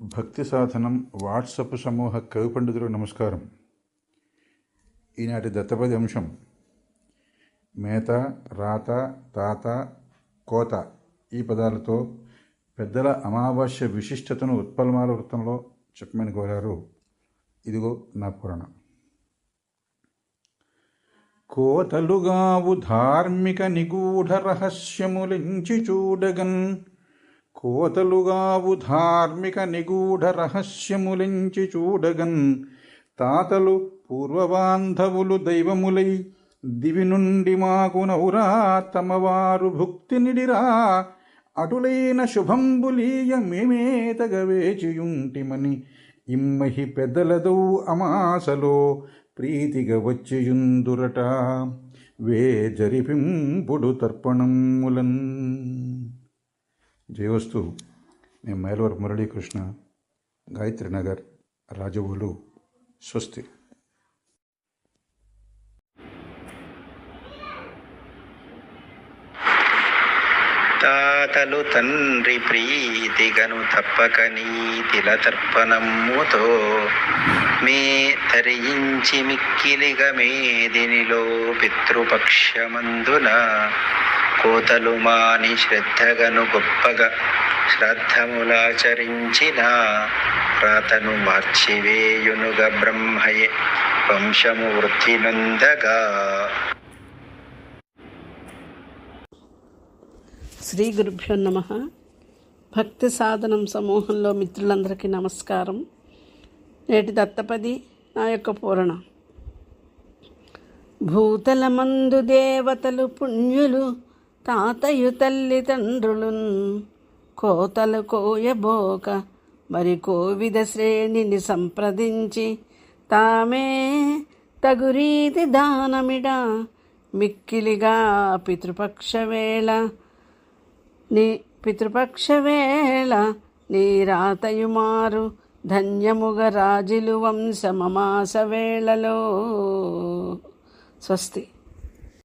భక్తి సాధనం వాట్సప్ సమూహ కవి పండితులకు నమస్కారం. ఈనాటి దత్తపది అంశం మేత రాత తాత కోత ఈ పదాలతో పెద్దల అమావాస్య విశిష్టతను ఉత్పలమాల వృత్తంలో చెప్పమని కోరారు. ఇదిగో నా పురాణం. కోతలుగావు ధార్మిక నిగూఢ రహస్యములించి చూడగన్ కోతలుగావు ధార్మిక నిగూఢ రహస్యములించి చూడగన్. తాతలు పూర్వబాంధవులు దైవములై దివి నుండి మాకు నౌరా తమవారు భుక్తి నిడిరా అటులైన శుభంబులీయ మేమేతగవేచియుంటిమని ఇమ్మహి పెద్దలదౌ అమాసలో ప్రీతిగా వచ్చియుందురట. వే జరిపింపుడు తర్పణములన్ జయవస్తు నేను మైలవర్ మురళీకృష్ణ గాయత్రి నగర్ రాజవోలు స్వస్తి. తాతలు తండ్రి ప్రీతిగను తప్పక నీతిల తర్పణమ్ముతో మే తరించి మిక్కిలిగా మేదినిలో పితృపక్షమందున కోతలు మాని శ్రద్ధగను గొప్పగా శ్రద్ధములాచరించిన రాతను మార్చివేయునుగా బ్రహ్మయే వంశము వృద్ధి నొందగా శ్రీ గురుభ్యో నమ. భక్తి సాధనం సమూహంలో మిత్రులందరికీ నమస్కారం. నేటి దత్తపది నా యొక్క పూరణ. భూతలమందు దేవతలు పుణ్యులు తాతయు తల్లిదండ్రులున్ కోతలు కోయబోక మరి కోవిద శ్రేణిని సంప్రదించి తామే తగురీతి దానమిడ మిక్కిలిగా పితృపక్ష వేళ నీ పితృపక్ష వేళ నీ రాతయుమారు ధన్యముగ రాజులు వంశమమాస వేళలో. స్వస్తి.